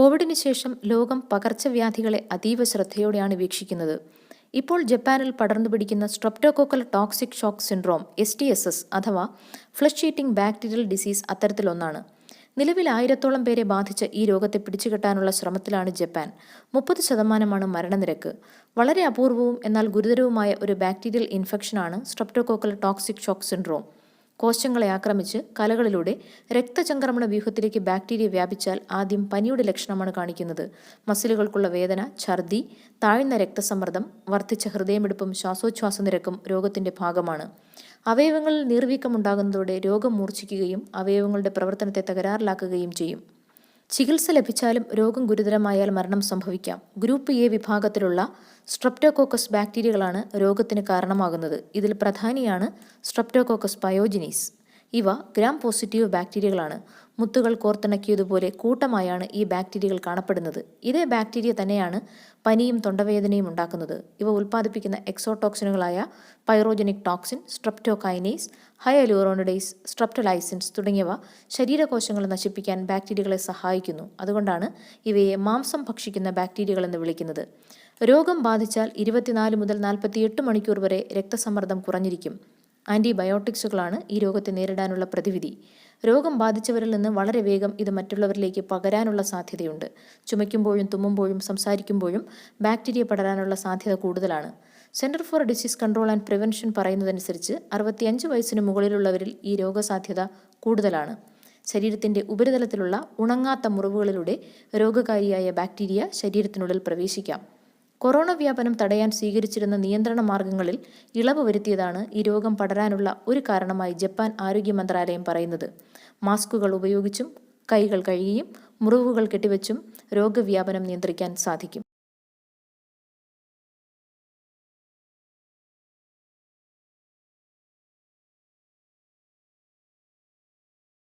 കോവിഡിന് ശേഷം ലോകം പകർച്ചവ്യാധികളെ അതീവ ശ്രദ്ധയോടെയാണ് വീക്ഷിക്കുന്നത്. ഇപ്പോൾ ജപ്പാനിൽ പടർന്നു പിടിക്കുന്ന streptococcal toxic shock syndrome S T S S അഥവാ ഫ്ലഷ് ഈറ്റിംഗ് ബാക്ടീരിയൽ ഡിസീസ് അത്തരത്തിലൊന്നാണ്. നിലവിൽ ആയിരത്തോളം പേരെ ബാധിച്ച ഈ രോഗത്തെ പിടിച്ചുകെട്ടാനുള്ള ശ്രമത്തിലാണ് ജപ്പാൻ. മുപ്പത് ശതമാനമാണ് മരണനിരക്ക്. വളരെ അപൂർവവും എന്നാൽ ഗുരുതരവുമായ ഒരു ബാക്ടീരിയൽ ഇൻഫെക്ഷനാണ് സ്ട്രപ്റ്റോകോക്കൽ ടോക്സിക് ഷോക്ക് സിൻഡ്രോം. കോശങ്ങളെ ആക്രമിച്ച് കലകളിലൂടെ രക്തചംക്രമണ വ്യൂഹത്തിലേക്ക് ബാക്ടീരിയ വ്യാപിച്ചാൽ ആദ്യം പനിയുടെ ലക്ഷണമാണ് കാണിക്കുന്നത്. മസിലുകൾക്കുള്ള വേദന ഛർദി താഴ്ന്ന രക്തസമ്മർദ്ദം വർദ്ധിച്ച ഹൃദയമിടിപ്പും ശ്വാസോച്ഛ്വാസ നിരക്കും രോഗത്തിന്റെ ഭാഗമാണ്. അവയവങ്ങളിൽ നീർവീക്കമുണ്ടാകുന്നതോടെ രോഗം മൂർച്ഛിക്കുകയും അവയവങ്ങളുടെ പ്രവർത്തനത്തെ തകരാറിലാക്കുകയും ചെയ്യും. ചികിത്സ ലഭിച്ചാലും രോഗം ഗുരുതരമായാൽ മരണം സംഭവിക്കാം. ഗ്രൂപ്പ് എ വിഭാഗത്തിലുള്ള സ്ട്രപ്റ്റോകോക്കസ് ബാക്ടീരിയകളാണ് രോഗത്തിന് കാരണമാകുന്നത്. ഇതിൽ പ്രധാനിയാണ് സ്ട്രപ്റ്റോകോക്കസ് പയോജിനീസ് ഇവ ഗ്രാം പോസിറ്റീവ് ബാക്ടീരിയകളാണ് മുത്തുകൾ കോർത്തിണക്കിയതുപോലെ കൂട്ടമായാണ് ഈ ബാക്ടീരിയകൾ കാണപ്പെടുന്നത്. ഇതേ ബാക്ടീരിയ തന്നെയാണ് പനിയും തൊണ്ടവേദനയും ഉണ്ടാക്കുന്നത്. ഇവ ഉൽപ്പാദിപ്പിക്കുന്ന എക്സോടോക്സിനുകളായ പൈറോജനിക് ടോക്സിൻ സ്ട്രെപ്റ്റോകൈനേസ് ഹയലൂറോണിഡൈസ് സ്ട്രെപ്റ്റലൈസിൻസ് തുടങ്ങിയവ ശരീരകോശങ്ങളെ നശിപ്പിക്കാൻ ബാക്ടീരിയകളെ സഹായിക്കുന്നു. അതുകൊണ്ടാണ് ഇവയെ മാംസം ഭക്ഷിക്കുന്ന ബാക്ടീരിയകൾ എന്ന് വിളിക്കുന്നത്. രോഗം ബാധിച്ചാൽ ഇരുപത്തിനാല് മുതൽ നാൽപ്പത്തിയെട്ട് മണിക്കൂർ വരെ രക്തസമ്മർദ്ദം കുറഞ്ഞിരിക്കും. ആന്റിബയോട്ടിക്സുകളാണ് ഈ രോഗത്തെ നേരിടാനുള്ള പ്രതിവിധി. രോഗം ബാധിച്ചവരിൽ നിന്ന് വളരെ വേഗം ഇത് മറ്റുള്ളവരിലേക്ക് പകരാനുള്ള സാധ്യതയുണ്ട്. ചുമയ്ക്കുമ്പോഴും തുമ്മുമ്പോഴും സംസാരിക്കുമ്പോഴും ബാക്ടീരിയ പടരാനുള്ള സാധ്യത കൂടുതലാണ്. Centre for disease control and prevention പറയുന്നതനുസരിച്ച് അറുപത്തിയഞ്ച് വയസ്സിന് മുകളിലുള്ളവരിൽ ഈ രോഗസാധ്യത കൂടുതലാണ്. ശരീരത്തിന്റെ ഉപരിതലത്തിലുള്ള ഉണങ്ങാത്ത മുറിവുകളിലൂടെ രോഗകാരിയായ ബാക്ടീരിയ ശരീരത്തിനുള്ളിൽ പ്രവേശിക്കാം. കൊറോണ വ്യാപനം തടയാൻ സ്വീകരിച്ചിരുന്ന നിയന്ത്രണ മാർഗങ്ങളിൽ ഇളവ് വരുത്തിയതാണ് ഈ രോഗം പടരാനുള്ള ഒരു കാരണമായി ജപ്പാൻ ആരോഗ്യ മന്ത്രാലയം പറയുന്നത്. മാസ്കുകൾ ഉപയോഗിച്ചും കൈകൾ കഴുകിയും മുറിവുകൾ കെട്ടിവെച്ചും രോഗവ്യാപനം നിയന്ത്രിക്കാൻ സാധിക്കും.